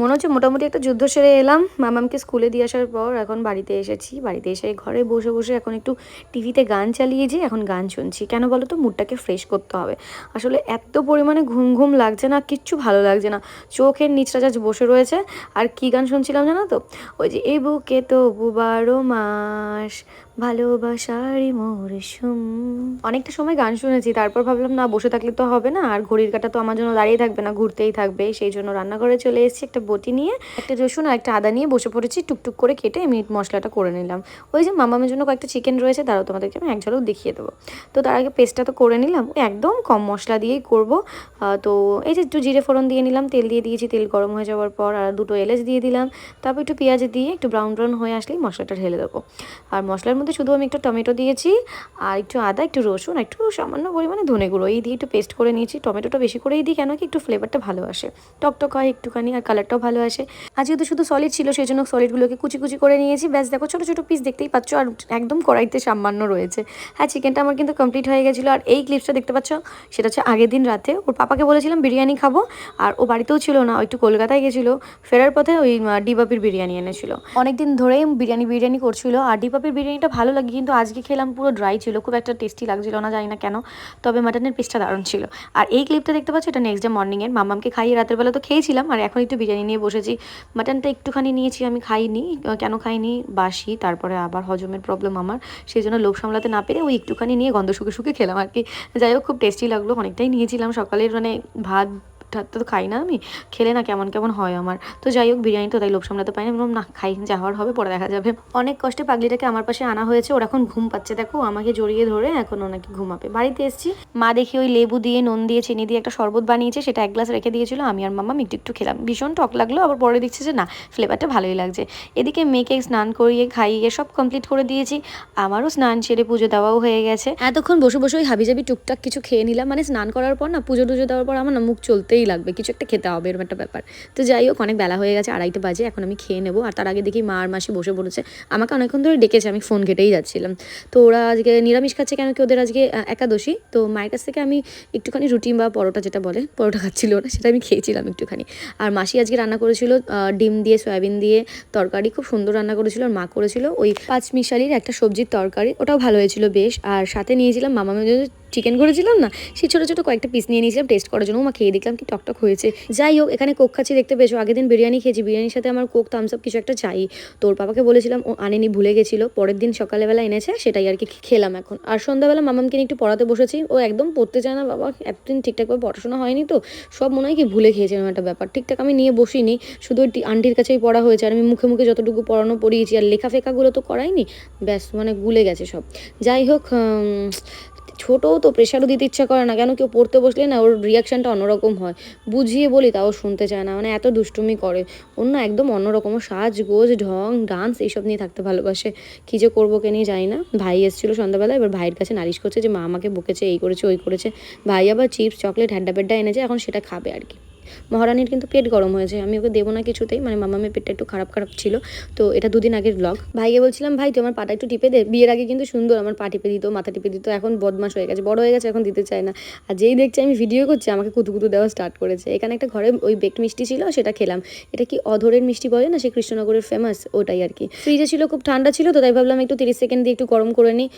মনে হচ্ছে মোটামুটি একটা যুদ্ধ সেরে এলাম। মামামকে স্কুলে দিয়ে আসার পর এখন বাড়িতে এসেছি। বাড়িতে এসে ঘরে বসে বসে এখন একটু টিভিতে গান চালিয়ে চালিয়েছি, এখন গান শুনছি। কেন বলো তো, মুডটাকে ফ্রেশ করতে হবে। আসলে এত পরিমাণে ঘুম ঘুম লাগছে না, কিচ্ছু ভালো লাগছে না। চোখের নিচটা জাস্ট বসে রয়েছে। আর কি গান শুনছিলাম জানো তো? ওই যে, এ বুকে তো বারো মাস ভালোবাসারই মরশুম অনেকটা সময় গান শুনেছি, তারপর ভাবলাম, না, বসে থাকলে তো হবে না। আর ঘড়ির কাটা তো আমার জন্য দাঁড়িয়ে থাকবে না, ঘুরতেই থাকবে। সেই জন্য রান্নাঘরে চলে এসেছি, একটা বটি নিয়ে, একটা রসুন আর একটা আদা নিয়ে বসে পড়েছি, টুকটুক করে কেটে মিট মশলাটা করে নিলাম। ওই যে মামামের জন্য কয়েকটা চিকেন রয়েছে, তারাও তোমাদেরকে আমি এক ঝলক দেখিয়ে দেবো। তো তার আগে পেস্টটা তো করে নিলাম একদম কম মশলা দিয়েই করব। তো এই যে একটু জিরে ফোড়ন দিয়ে নিলাম, তেল দিয়ে দিয়েছি, তেল গরম হয়ে যাওয়ার পর আর দুটো এলাচ দিয়ে দিলাম। তারপর একটু পেঁয়াজ দিয়ে একটু ব্রাউন ব্রাউন হয়ে আসলেই মশলাটা ঢেলে দেবো। আর মশলার মধ্যে শুধু আমি একটু টমেটো দিয়েছি আর একটু আদা, একটু রসুন একটু সামান্য পরিমাণে ধনে গুঁড়ো এই দিয়ে একটু পেস্ট করে নিয়েছি। টমেটোটা বেশি করেই দিই কেন কি একটু ফ্লেভারটা ভালো আসে। টকটক হয় একটুখানি আর কালারটাও ভালো আসে। আজকে তো শুধু সলিড ছিল সেই জন্য সলিডগুলোকে কুচি কুচি করে নিয়েছি। ব্যাস দেখো ছোটো ছোটো পিস দেখতেই পাচ্ছ আর একদম কড়াইতে সামান্য রয়েছে। হ্যাঁ চিকেনটা আমার কিন্তু কমপ্লিট হয়ে গেছিল। আর এই ক্লিপসটা দেখতে পাচ্ছ, সেটা হচ্ছে আগের দিন রাতে। ওর পাপাকে বলেছিলাম বিরিয়ানি খাব। আর ও বাড়িতেও ছিল না একটু কলকাতায় গেছিল। ফেরার পথে ওই ডিবাপির বিরিয়ানি এনেছিল। অনেকদিন ধরেই বিরিয়ানি বিরিয়ানি করছিল। আর ডিবাপির বিরিয়ানিটা ভালো লাগে, কিন্তু আজকে খেলাম পুরো ড্রাই ছিল, খুব একটা টেস্টি লাগছিল না, জানি না কেন, তবে মাটনের পিসটা দারুণ ছিল। আর এই ক্লিপটা দেখতে পাচ্ছ? এটা নেক্সট ডে মর্নিংয়ের মামামকে খাইয়ে রাতের বেলা তো খেয়েছিলাম, আর এখন একটু বিরিয়ানি নিয়ে বসেছি। মাটনটা একটুখানি নিয়েছি, আমি খাইনি কেন খাইনি? বাসি, তারপরে আবার হজমের প্রবলেম আমার। সেই জন্য লোভ সামলাতে না পেরে ওই একটুখানি নিয়ে গন্ধ শুকে শুকে খেলাম আর কি। যাই হোক, খুব টেস্টি লাগল, অনেকটাই নিয়েছিলাম সকালের মানে ভাত ভাত তো খাই না আমি? খেলে না কেমন কেমন হয় আমার? তো যাই হোক, বিরিয়ানি তো তাই লোভ সামলাতে পারি না। বললাম, না, খাই যা হওয়ার হবে, পরে দেখা যাবে। অনেক কষ্টে পাগলিটাকে আমার পাশে আনা হয়েছে। ওর এখন ঘুম পাচ্ছে, দেখো, আমাকে জড়িয়ে ধরে এখন ওনাকে ঘুমাবে। বাড়িতে এসেছি। মা দেখি ওই লেবু দিয়ে, নুন দিয়ে, চিনি দিয়ে একটা শরবত বানিয়েছে। সেটা এক গ্লাস রেখে দিয়েছিল। আমি আর মাম্মা একটু একটু খেলাম। ভীষণ টক লাগল। আবার পরে দেখছি যে, না ফ্লেভারটা ভালোই লাগছে। এদিকে মেয়েকে স্নান করিয়ে, খাইয়ে সব কমপ্লিট করে দিয়েছি। আমারও স্নান সেরে পুজো দেওয়াও হয়ে গেছে। এতক্ষণ বসে বসে ওই হাবিজাবি টুকটাক কিছু খেয়ে নিলাম। মানে স্নান করার পর না, পুজো টুজো দেওয়ার পর আমার না মুখ চলতেই লাগবে, কিছু একটা খেতে হবে এরকম একটা ব্যাপার। তো যাই হোক, অনেক বেলা হয়ে গেছে, আড়াইটে বাজে, এখন আমি খেয়ে নেব। আর তার আগে দেখি মা আর মাসি বসে পড়েছে। আমাকে অনেকক্ষণ ধরে ডেকেছে, আমি ফোন ঘেটেই যাচ্ছিলাম। তো ওরা আজকে নিরামিষ খাচ্ছে কেন কি, ওদের আজকে একাদশী। তো মায়ের কাছ থেকে আমি একটুখানি রুটি বা পরোটা যেটা বলে, পরোটা খাচ্ছিল ওরা, সেটা আমি খেয়েছিলাম একটুখানি। আর মাসি আজকে রান্না করেছিল ডিম দিয়ে, সয়াবিন দিয়ে তরকারি, খুব সুন্দর রান্না করেছিল আর মা করেছিল। ওই পাঁচ মিশালির একটা সবজির তরকারি, ওটাও ভালো হয়েছিল বেশ। আর সাথে নিয়েছিলাম মামা মেয়েদের চিকেন করেছিলাম না সেই ছোটো ছোটো কয়েকটা পিস নিয়ে নিয়েছিলাম টেস্ট করার জন্য মা খেয়ে দেখলাম কি টকটক হয়েছে। যাই হোক, এখানে কোক খাচ্ছি দেখতে পেয়েছ, আগের দিন বিরিয়ানি খেয়েছি, বিরিয়ানির সাথে আমার কোক থামস কিছু একটা চাই। তোর বাবাকে বলেছিলাম, ও আনেনি, ভুলে গেছিল, পরের দিন সকালবেলা এনেছে, সেটাই আর কি খেলাম এখন। আর সন্ধ্যাবেলা মামামকে নিয়ে একটু পড়াতে বসেছি, ও একদম পড়তে চায় না, বাবা, এতদিন ঠিকঠাকভাবে পড়াশোনা হয়নি তো, সব মনে হয় কি ভুলে খেয়েছিলাম একটা ব্যাপার। ঠিকঠাক আমি নিয়ে বসিনি, শুধু ওই আন্টির কাছেই পড়া হয়েছে, আর আমি মুখে মুখে যতটুকু পড়ানো পড়িয়েছি, আর লেখা ফেকাগুলো তো করাইনি, ব্যাস মানে গুলে গেছে সব। যাই হোক ছোটও তো প্রেশারও দিতে ইচ্ছা করে না। কেন কেউ পড়তে বসলে না ওর রিয়াকশানটা অন্যরকম হয়। বুঝিয়ে বলি, তাও শুনতে চায় না। মানে এত দুষ্টুমি করে। অন্য একদম অন্যরকম। সাজ সাজগোজ, ঢং ডান্স এইসব নিয়ে থাকতে ভালোবাসে। কী যে করব কে নিয়ে জানি না। ভাই এসেছিল সন্ধ্যাবেলা এবার ভাইয়ের কাছে নালিশ করছে যে, মা আমাকে বকেছে, এই করেছে, ওই করেছে। ভাই আবার চিপস চকলেট হ্যাড্ডা পেড্ডা এনেছে, এখন সেটা খাবে আর কি। মহারানীর কিন্তু পেট গরম হয়েছে, আমি ওকে দেবো না কিছুতেই মানে মামামের পেটটা একটু খারাপ খারাপ ছিল, তো এটা দুদিন আগের ব্লগ ভাইকে বলছিলাম, ভাই, তুই আমার পাটা একটু টিপে দে। বিয়ের আগে কিন্তু সুন্দর আমার পা টিপে দিত, মাথা টিপে দিত, এখন বদমাস হয়ে গেছে, বড় হয়ে গেছে, এখন দিতে চায় না। আর যেই দেখছে আমি ভিডিও করছি, আমাকে কুতু কুতু দেওয়া স্টার্ট করেছে। এখানে একটা ঘরে ওই বেকড মিষ্টি ছিল, সেটা খেলাম। এটা কি অধরের মিষ্টি বলে না, সে কৃষ্ণনগরের ফেমাস ওটাই আর কি। ফ্রিজে ছিল, খুব ঠান্ডা ছিল, তো তাই ভাবলাম একটু তিরিশ সেকেন্ড দিয়ে একটু গরম করে নিই।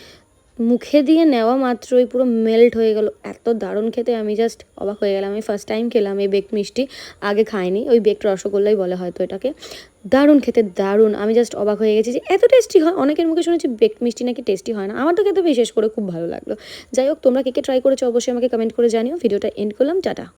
মুখে দিয়ে নেওয়া মাত্রই পুরো মেল্ট হয়ে গেল। এত দারুণ খেতে, আমি জাস্ট অবাক হয়ে গেলাম। আমি ফার্স্ট টাইম খেলাম এই বেক মিষ্টি, আগে খাইনি, ওই বেকড রসগোল্লাই বলে হয়তো এটাকে। দারুণ খেতে, দারুণ। আমি জাস্ট অবাক হয়ে গেছি যে এত টেস্টি হয়। অনেকের মুখে শুনেছি বেক মিষ্টি নাকি টেস্টি হয় না। আমার তো খেতে বিশেষ করে খুব ভালো লাগল। যাই হোক, তোমরা কে কে ট্রাই করেছ অবশ্যই আমাকে কমেন্ট করে জানিও। ভিডিওটা এন্ড করলাম, টাটা।